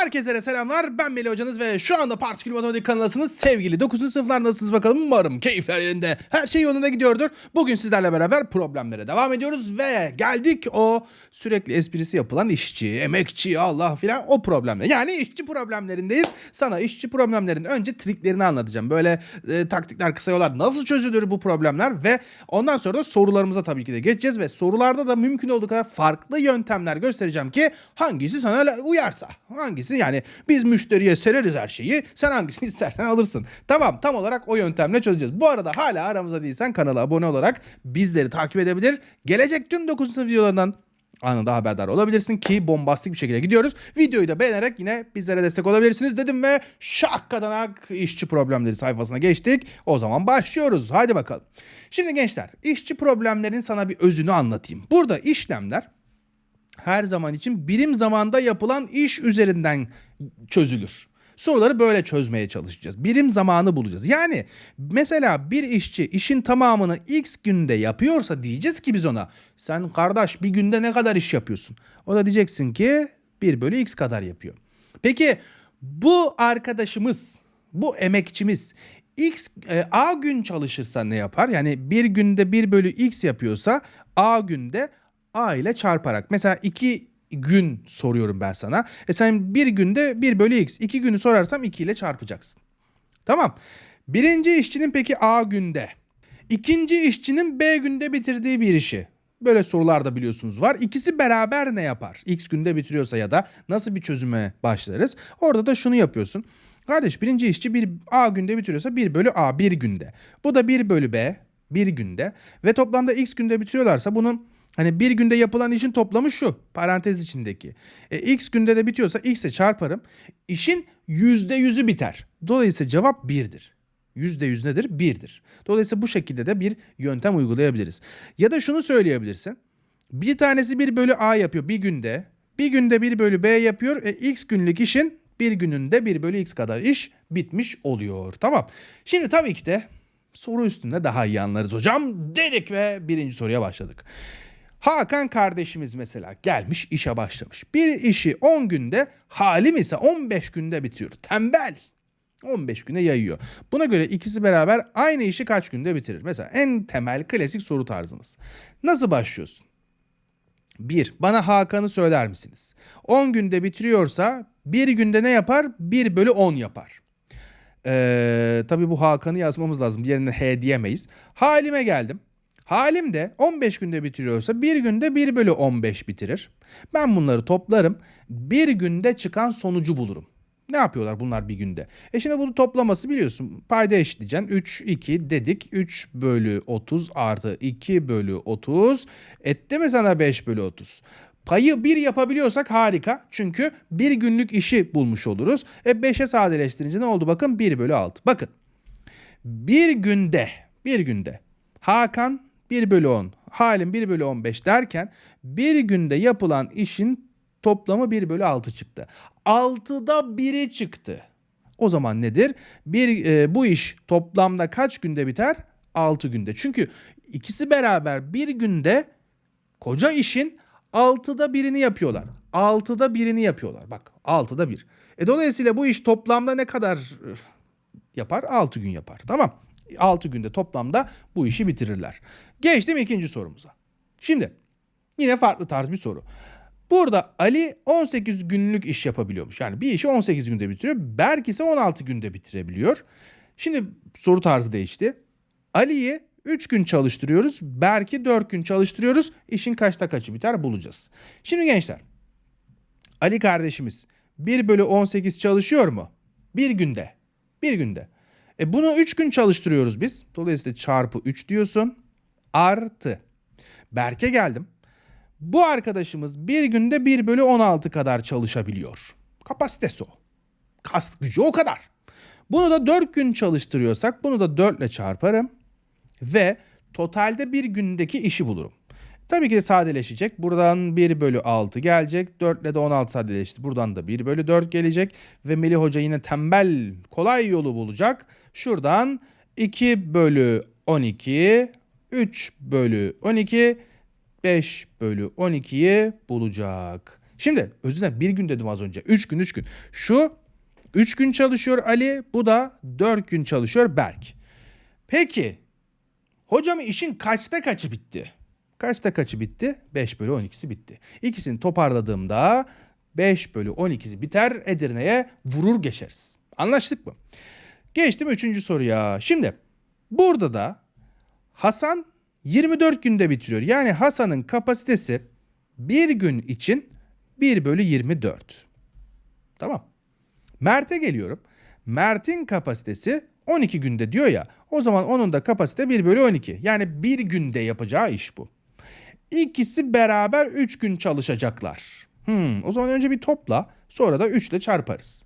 Herkese selamlar. Ben Melih hocanız ve şu anda Partikül Matematik kanalısınız. Sevgili 9. sınıflar nasılsınız bakalım? Umarım keyifler yerinde. Her şey yolunda gidiyordur. Bugün sizlerle beraber problemlere devam ediyoruz ve geldik o sürekli esprisi yapılan işçi, emekçi, Allah filan o problemler. Yani işçi problemlerindeyiz. Sana işçi problemlerin önce triklerini anlatacağım. Böyle e, taktikler, kısa yollar nasıl çözülür bu problemler ve ondan sonra da sorularımıza tabii ki de geçeceğiz ve sorularda da mümkün olduğu kadar farklı yöntemler göstereceğim ki hangisi sana uyarsa. Hangisi yani biz müşteriye sereriz her şeyi. Sen hangisini istersen alırsın. Tamam tam olarak o yöntemle çözeceğiz. Bu arada hala aramızda değilsen kanala abone olarak bizleri takip edebilir. Gelecek tüm 9. sınıf videolarından anında haberdar olabilirsin ki bombastik bir şekilde gidiyoruz. Videoyu da beğenerek yine bizlere destek olabilirsiniz dedim ve şakkadanak işçi problemleri sayfasına geçtik. O zaman başlıyoruz. Haydi bakalım. Şimdi gençler işçi problemlerin sana bir özünü anlatayım. Burada işlemler her zaman için birim zamanda yapılan iş üzerinden çözülür. Soruları böyle çözmeye çalışacağız. Birim zamanı bulacağız. Yani mesela bir işçi işin tamamını x günde yapıyorsa diyeceğiz ki biz ona sen kardeş bir günde ne kadar iş yapıyorsun? O da diyeceksin ki 1 bölü x kadar yapıyor. Peki bu arkadaşımız, bu emekçimiz x e, a gün çalışırsa ne yapar? Yani bir günde 1 bölü x yapıyorsa a günde a ile çarparak. Mesela 2 gün soruyorum ben sana. E sen bir günde 1 bölü x. 2 günü sorarsam 2 ile çarpacaksın. Tamam. Birinci işçinin peki a günde. İkinci işçinin b günde bitirdiği bir işi. Böyle sorular da biliyorsunuz var. İkisi beraber ne yapar? X günde bitiriyorsa ya da nasıl bir çözüme başlarız? Orada da şunu yapıyorsun. Kardeş birinci işçi bir A günde bitiriyorsa 1 bölü A bir günde. Bu da 1 bölü B bir günde. Ve toplamda X günde bitiriyorlarsa bunun hani bir günde yapılan işin toplamı şu parantez içindeki. E, X günde de bitiyorsa X ile çarparım. İşin %100'ü biter. Dolayısıyla cevap 1'dir. %100 nedir? 1'dir. Dolayısıyla bu şekilde de bir yöntem uygulayabiliriz. Ya da şunu söyleyebilirsin. Bir tanesi 1 bölü A yapıyor bir günde. Bir günde 1 bölü B yapıyor. E, X günlük işin bir gününde 1 bölü X kadar iş bitmiş oluyor. Tamam. Şimdi tabii ki de soru üstünde daha iyi anlarız hocam dedik ve birinci soruya başladık. Hakan kardeşimiz mesela gelmiş işe başlamış. Bir işi 10 günde Halim ise 15 günde bitiyor. Tembel. 15 güne yayıyor. Buna göre ikisi beraber aynı işi kaç günde bitirir? Mesela en temel klasik soru tarzımız. Nasıl başlıyorsun? 1. Bana Hakan'ı söyler misiniz? 10 günde bitiriyorsa bir günde ne yapar? 1 bölü 10 yapar. Ee, tabii bu Hakan'ı yazmamız lazım. Diğerine H diyemeyiz. Halime geldim. Halim de 15 günde bitiriyorsa bir günde 1 bölü 15 bitirir. Ben bunları toplarım. Bir günde çıkan sonucu bulurum. Ne yapıyorlar bunlar bir günde? E şimdi bunu toplaması biliyorsun. Payda eşitleyeceksin. 3, 2 dedik. 3 bölü 30 artı 2 bölü 30. Etti mi sana 5 bölü 30? Payı 1 yapabiliyorsak harika. Çünkü bir günlük işi bulmuş oluruz. E 5'e sadeleştirince ne oldu? Bakın 1 bölü 6. Bakın. Bir günde, bir günde Hakan 1 bölü 10, Halim 1 bölü 15 derken bir günde yapılan işin toplamı 1 bölü 6 çıktı. 6'da 1'i çıktı. O zaman nedir? Bir, e, bu iş toplamda kaç günde biter? 6 günde. Çünkü ikisi beraber bir günde koca işin 6'da birini yapıyorlar. 6'da birini yapıyorlar. Bak 6'da 1. E dolayısıyla bu iş toplamda ne kadar e, yapar? 6 gün yapar. Tamam. 6 günde toplamda bu işi bitirirler. Geçtim ikinci sorumuza. Şimdi yine farklı tarz bir soru. Burada Ali 18 günlük iş yapabiliyormuş. Yani bir işi 18 günde bitiriyor. Berk ise 16 günde bitirebiliyor. Şimdi soru tarzı değişti. Ali'yi 3 gün çalıştırıyoruz. Berk'i 4 gün çalıştırıyoruz. İşin kaçta kaçı biter bulacağız. Şimdi gençler. Ali kardeşimiz 1 bölü 18 çalışıyor mu? Bir günde. Bir günde. E bunu 3 gün çalıştırıyoruz biz. Dolayısıyla çarpı 3 diyorsun. Artı. Berk'e geldim. Bu arkadaşımız bir günde 1 bölü 16 kadar çalışabiliyor. Kapasitesi o. Kas gücü o kadar. Bunu da 4 gün çalıştırıyorsak bunu da 4 ile çarparım. Ve totalde bir gündeki işi bulurum. Tabii ki de sadeleşecek. Buradan 1 bölü 6 gelecek. 4 ile de 16 sadeleşti. Buradan da 1 bölü 4 gelecek. Ve Melih Hoca yine tembel kolay yolu bulacak. Şuradan 2 bölü 12, 3 bölü 12, 5 bölü 12'yi bulacak. Şimdi özür dilerim bir gün dedim az önce. 3 gün 3 gün. Şu 3 gün çalışıyor Ali. Bu da 4 gün çalışıyor Berk. Peki hocam işin kaçta kaçı bitti? Kaçta kaçı bitti? 5 bölü 12'si bitti. İkisini toparladığımda 5 bölü 12'si biter Edirne'ye vurur geçeriz. Anlaştık mı? Geçtim 3. soruya. Şimdi burada da Hasan 24 günde bitiriyor. Yani Hasan'ın kapasitesi bir gün için 1 bölü 24. Tamam. Mert'e geliyorum. Mert'in kapasitesi 12 günde diyor ya. O zaman onun da kapasite 1 bölü 12. Yani bir günde yapacağı iş bu. İkisi beraber 3 gün çalışacaklar. Hmm, o zaman önce bir topla sonra da 3 ile çarparız.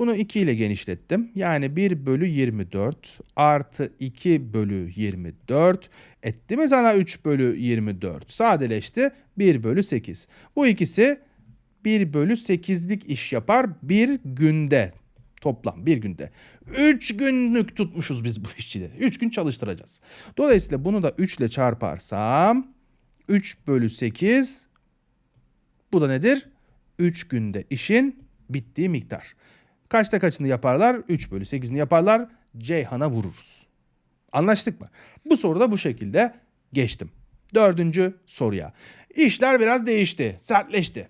Bunu 2 ile genişlettim. Yani 1 bölü 24 artı 2 bölü 24 etti mi sana 3 bölü 24? Sadeleşti 1 bölü 8. Bu ikisi 1 bölü 8'lik iş yapar bir günde. Toplam bir günde. 3 günlük tutmuşuz biz bu işçileri. 3 gün çalıştıracağız. Dolayısıyla bunu da 3 ile çarparsam 3 bölü 8 bu da nedir? 3 günde işin bittiği miktar. Kaçta kaçını yaparlar? 3 bölü 8'ini yaparlar. Ceyhan'a vururuz. Anlaştık mı? Bu soruda bu şekilde geçtim. Dördüncü soruya. İşler biraz değişti, sertleşti.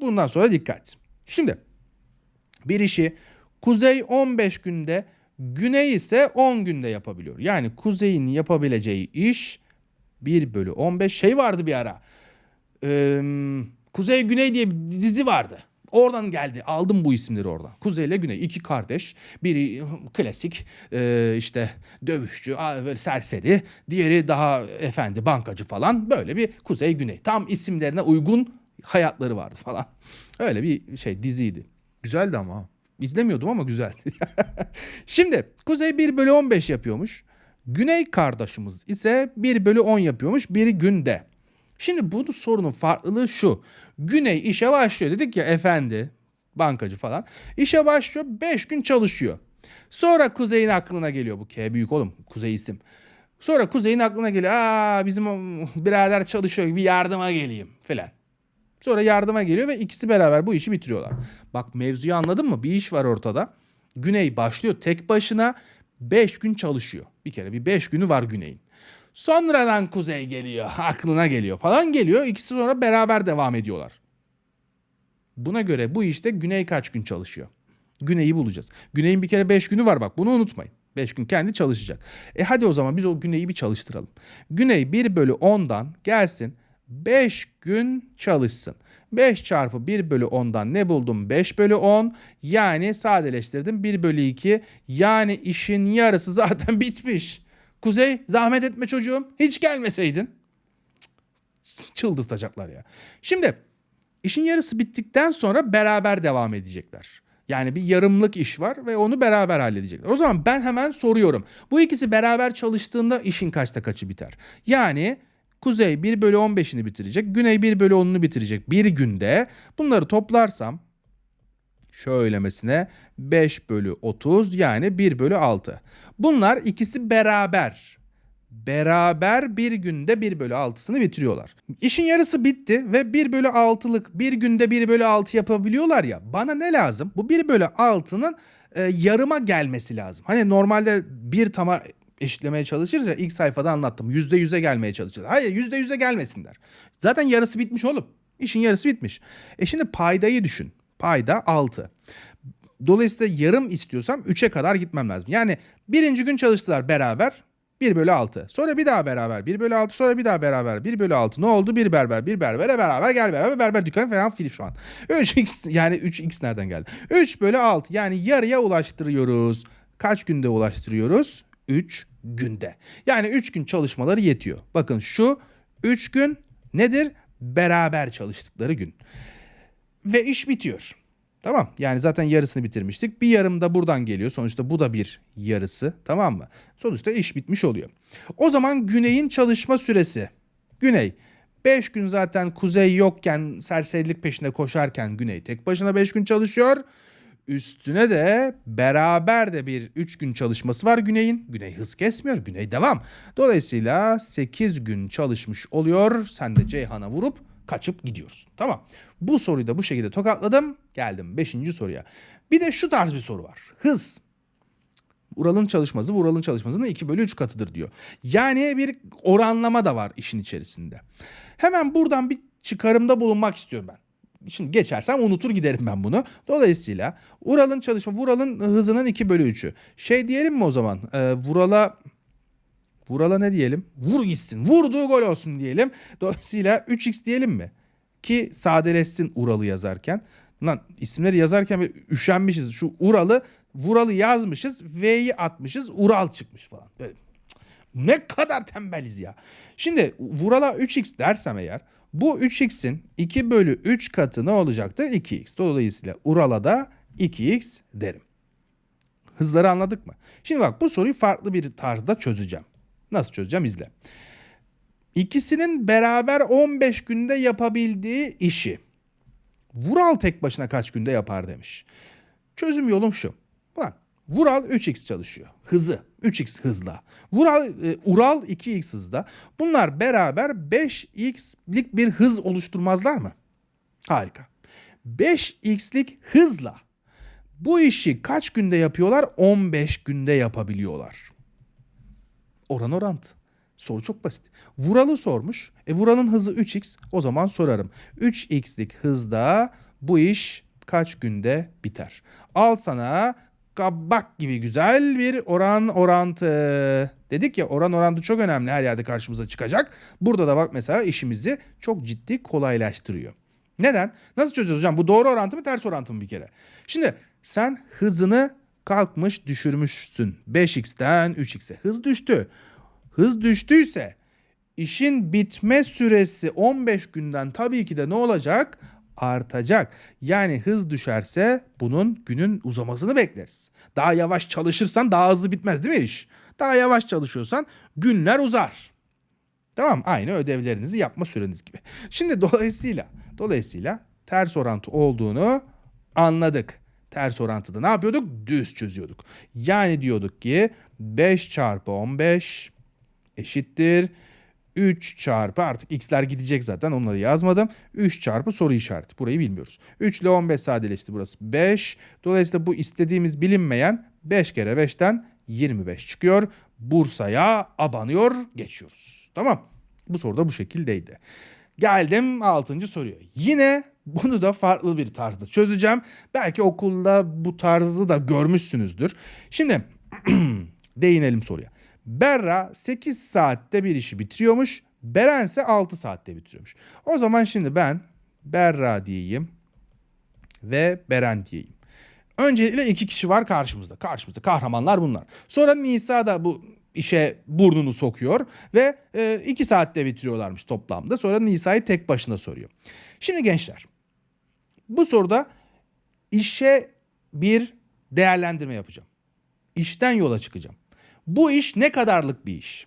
Bundan sonra dikkat. Şimdi bir işi kuzey 15 günde, güney ise 10 günde yapabiliyor. Yani kuzeyin yapabileceği iş 1 bölü 15 şey vardı bir ara. Ee, Kuzey Güney diye bir dizi vardı. Oradan geldi. Aldım bu isimleri oradan. Kuzey ile Güney. iki kardeş. Biri klasik e, işte dövüşçü, böyle serseri. Diğeri daha efendi, bankacı falan. Böyle bir Kuzey Güney. Tam isimlerine uygun hayatları vardı falan. Öyle bir şey diziydi. Güzeldi ama. İzlemiyordum ama güzeldi. Şimdi Kuzey 1 bölü 15 yapıyormuş. Güney kardeşimiz ise 1 bölü 10 yapıyormuş bir günde. Şimdi bu sorunun farklılığı şu. Güney işe başlıyor dedik ya efendi bankacı falan. İşe başlıyor 5 gün çalışıyor. Sonra Kuzey'in aklına geliyor bu K büyük oğlum Kuzey isim. Sonra Kuzey'in aklına geliyor. Aa bizim birader çalışıyor bir yardıma geleyim falan. Sonra yardıma geliyor ve ikisi beraber bu işi bitiriyorlar. Bak mevzuyu anladın mı? Bir iş var ortada. Güney başlıyor tek başına 5 gün çalışıyor. Bir kere bir 5 günü var Güney'in. Sonradan Kuzey geliyor, aklına geliyor falan geliyor. İkisi sonra beraber devam ediyorlar. Buna göre bu işte Güney kaç gün çalışıyor? Güney'i bulacağız. Güney'in bir kere 5 günü var bak bunu unutmayın. 5 gün kendi çalışacak. E hadi o zaman biz o Güney'i bir çalıştıralım. Güney 1 bölü 10'dan gelsin 5 gün çalışsın. 5 çarpı 1 bölü 10'dan ne buldum? 5 bölü 10 yani sadeleştirdim 1 bölü 2 yani işin yarısı zaten bitmiş. Kuzey zahmet etme çocuğum hiç gelmeseydin. Çıldırtacaklar ya. Şimdi işin yarısı bittikten sonra beraber devam edecekler. Yani bir yarımlık iş var ve onu beraber halledecekler. O zaman ben hemen soruyorum. Bu ikisi beraber çalıştığında işin kaçta kaçı biter? Yani Kuzey 1 bölü 15'ini bitirecek. Güney 1 bölü 10'unu bitirecek bir günde. Bunları toplarsam şöylemesine 5 bölü 30 yani 1 bölü 6. Bunlar ikisi beraber. Beraber bir günde 1 bölü 6'sını bitiriyorlar. İşin yarısı bitti ve 1 bölü 6'lık bir günde 1 bölü 6 yapabiliyorlar ya. Bana ne lazım? Bu 1 bölü 6'nın e, yarıma gelmesi lazım. Hani normalde bir tama eşitlemeye çalışırız ya ilk sayfada anlattım. %100'e gelmeye çalışırız. Hayır %100'e gelmesinler. Zaten yarısı bitmiş oğlum. İşin yarısı bitmiş. E şimdi paydayı düşün. Payda 6. Dolayısıyla yarım istiyorsam 3'e kadar gitmem lazım. Yani birinci gün çalıştılar beraber 1 bölü 6. Sonra bir daha beraber 1 bölü 6. Sonra bir daha beraber 1 bölü 6. Ne oldu? Bir berber bir berbere beraber gel beraber berber dükkanı falan fil şu an. 3x yani 3x nereden geldi? 3 bölü 6 yani yarıya ulaştırıyoruz. Kaç günde ulaştırıyoruz? 3 günde. Yani 3 gün çalışmaları yetiyor. Bakın şu 3 gün nedir? Beraber çalıştıkları gün. Ve iş bitiyor. Tamam yani zaten yarısını bitirmiştik. Bir yarım da buradan geliyor. Sonuçta bu da bir yarısı. Tamam mı? Sonuçta iş bitmiş oluyor. O zaman Güney'in çalışma süresi. Güney 5 gün zaten Kuzey yokken serserilik peşinde koşarken Güney tek başına 5 gün çalışıyor. Üstüne de beraber de bir 3 gün çalışması var Güney'in. Güney hız kesmiyor. Güney devam. Dolayısıyla 8 gün çalışmış oluyor. Sen de Ceyhan'a vurup kaçıp gidiyoruz. Tamam. Bu soruyu da bu şekilde tokatladım. Geldim 5. soruya. Bir de şu tarz bir soru var. Hız. Ural'ın çalışması Ural'ın çalışmasının 2 bölü 3 katıdır diyor. Yani bir oranlama da var işin içerisinde. Hemen buradan bir çıkarımda bulunmak istiyorum ben. Şimdi geçersem unutur giderim ben bunu. Dolayısıyla Ural'ın çalışma, Vural'ın hızının 2 bölü 3'ü. Şey diyelim mi o zaman? Ee, Vural'a Vural'a ne diyelim? Vur gitsin. Vurduğu gol olsun diyelim. Dolayısıyla 3x diyelim mi? Ki sadeleşsin Ural'ı yazarken. Lan isimleri yazarken üşenmişiz. Şu Ural'ı Vural'ı yazmışız. V'yi atmışız. Ural çıkmış falan. Böyle. Ne kadar tembeliz ya. Şimdi Vural'a 3x dersem eğer bu 3x'in 2 bölü 3 katı ne olacaktı? 2x. Dolayısıyla Ural'a da 2x derim. Hızları anladık mı? Şimdi bak bu soruyu farklı bir tarzda çözeceğim. Nasıl çözeceğim izle. İkisinin beraber 15 günde yapabildiği işi Vural tek başına kaç günde yapar demiş. Çözüm yolum şu. Bak Vural 3x çalışıyor. Hızı 3x hızla. Vural, e, Ural 2x hızda. Bunlar beraber 5x'lik bir hız oluşturmazlar mı? Harika. 5x'lik hızla bu işi kaç günde yapıyorlar? 15 günde yapabiliyorlar. Oran orantı. Soru çok basit. Vural'ı sormuş. E Vural'ın hızı 3x. O zaman sorarım. 3x'lik hızda bu iş kaç günde biter? Al sana kabak gibi güzel bir oran orantı. Dedik ya oran orantı çok önemli her yerde karşımıza çıkacak. Burada da bak mesela işimizi çok ciddi kolaylaştırıyor. Neden? Nasıl çözeceğiz hocam? Bu doğru orantı mı ters orantı mı bir kere? Şimdi sen hızını kalkmış düşürmüşsün. 5x'ten 3x'e hız düştü. Hız düştüyse işin bitme süresi 15 günden tabii ki de ne olacak? Artacak. Yani hız düşerse bunun günün uzamasını bekleriz. Daha yavaş çalışırsan daha hızlı bitmez değil mi iş? Daha yavaş çalışıyorsan günler uzar. Tamam aynı ödevlerinizi yapma süreniz gibi. Şimdi dolayısıyla dolayısıyla ters orantı olduğunu anladık. Ters orantıda ne yapıyorduk? Düz çözüyorduk. Yani diyorduk ki 5 çarpı 15 eşittir 3 çarpı artık x'ler gidecek zaten onları yazmadım. 3 çarpı soru işareti. Burayı bilmiyoruz. 3 ile 15 sadeleşti burası 5. Dolayısıyla bu istediğimiz bilinmeyen 5 kere 5'ten 25 çıkıyor. Bursa'ya abanıyor geçiyoruz. Tamam. Bu soru da bu şekildeydi. Geldim 6. soruya. Yine bunu da farklı bir tarzda çözeceğim. Belki okulda bu tarzı da görmüşsünüzdür. Şimdi değinelim soruya. Berra 8 saatte bir işi bitiriyormuş. Beren ise 6 saatte bitiriyormuş. O zaman şimdi ben Berra diyeyim ve Beren diyeyim. Öncelikle iki kişi var karşımızda. Karşımızda kahramanlar bunlar. Sonra Nisa da bu işe burnunu sokuyor ve e, iki saatte bitiriyorlarmış toplamda. Sonra Nisa'yı tek başına soruyor. Şimdi gençler bu soruda işe bir değerlendirme yapacağım. İşten yola çıkacağım. Bu iş ne kadarlık bir iş?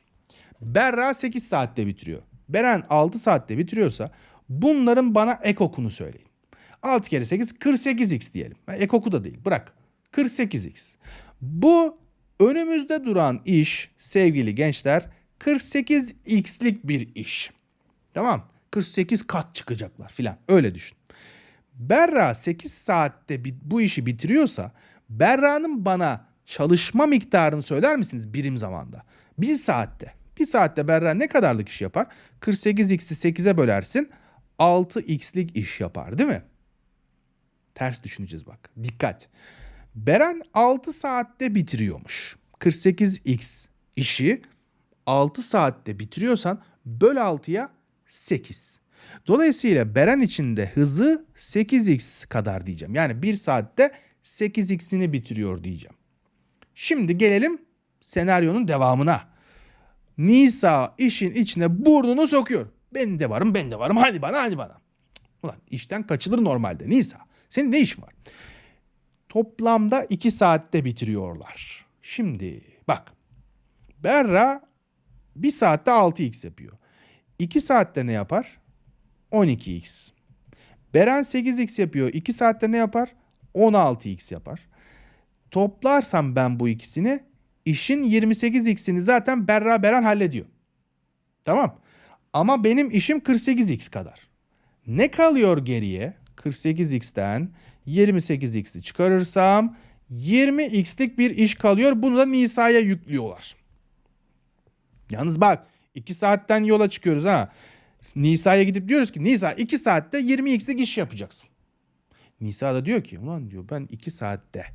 Berra 8 saatte bitiriyor. Beren 6 saatte bitiriyorsa bunların bana ek okunu söyleyin. 6 kere 8 48x diyelim. Ek oku da değil bırak. 48x. Bu önümüzde duran iş sevgili gençler 48x'lik bir iş. Tamam 48 kat çıkacaklar filan öyle düşün. Berra 8 saatte bu işi bitiriyorsa Berra'nın bana çalışma miktarını söyler misiniz birim zamanda? Bir saatte. Bir saatte Berra ne kadarlık iş yapar? 48x'i 8'e bölersin 6x'lik iş yapar değil mi? Ters düşüneceğiz bak. Dikkat. Beren 6 saatte bitiriyormuş. 48x işi 6 saatte bitiriyorsan böl 6'ya 8. Dolayısıyla Beren için de hızı 8x kadar diyeceğim. Yani 1 saatte 8x'ini bitiriyor diyeceğim. Şimdi gelelim senaryonun devamına. Nisa işin içine burnunu sokuyor. Ben de varım ben de varım hadi bana hadi bana. Ulan işten kaçılır normalde Nisa. Senin ne iş var? Toplamda 2 saatte bitiriyorlar. Şimdi bak. Berra 1 saatte 6x yapıyor. 2 saatte ne yapar? 12x. Beren 8x yapıyor. 2 saatte ne yapar? 16x yapar. Toplarsam ben bu ikisini işin 28x'ini zaten Berra Beren hallediyor. Tamam. Ama benim işim 48x kadar. Ne kalıyor geriye? 48x'ten 28x'i çıkarırsam 20x'lik bir iş kalıyor. Bunu da Nisa'ya yüklüyorlar. Yalnız bak 2 saatten yola çıkıyoruz ha. Nisa'ya gidip diyoruz ki Nisa 2 saatte 20x'lik iş yapacaksın. Nisa da diyor ki ulan diyor ben 2 saatte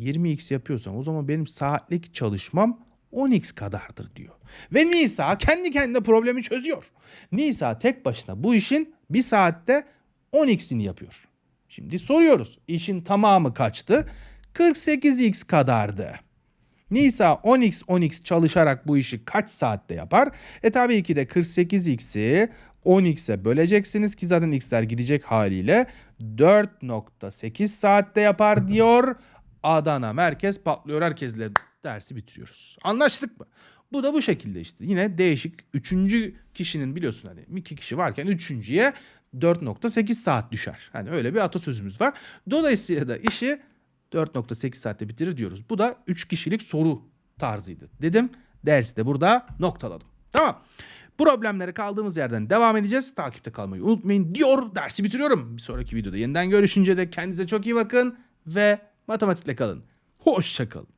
20x yapıyorsam o zaman benim saatlik çalışmam 10x kadardır diyor. Ve Nisa kendi kendine problemi çözüyor. Nisa tek başına bu işin bir saatte 10x'ini yapıyor. Şimdi soruyoruz. İşin tamamı kaçtı? 48x kadardı. Nisa 10x 10x çalışarak bu işi kaç saatte yapar? E tabii ki de 48x'i 10x'e böleceksiniz ki zaten x'ler gidecek haliyle 4.8 saatte yapar diyor. Adana merkez patlıyor herkesle dersi bitiriyoruz. Anlaştık mı? Bu da bu şekilde işte. Yine değişik. Üçüncü kişinin biliyorsun hani iki kişi varken üçüncüye 4.8 saat düşer. Hani öyle bir atasözümüz var. Dolayısıyla da işi 4.8 saatte bitirir diyoruz. Bu da 3 kişilik soru tarzıydı. Dedim dersi de burada noktaladım. Tamam. Problemlere kaldığımız yerden devam edeceğiz. Takipte kalmayı unutmayın diyor. Dersi bitiriyorum. Bir sonraki videoda yeniden görüşünce de kendinize çok iyi bakın ve matematikle kalın. Hoşça kalın.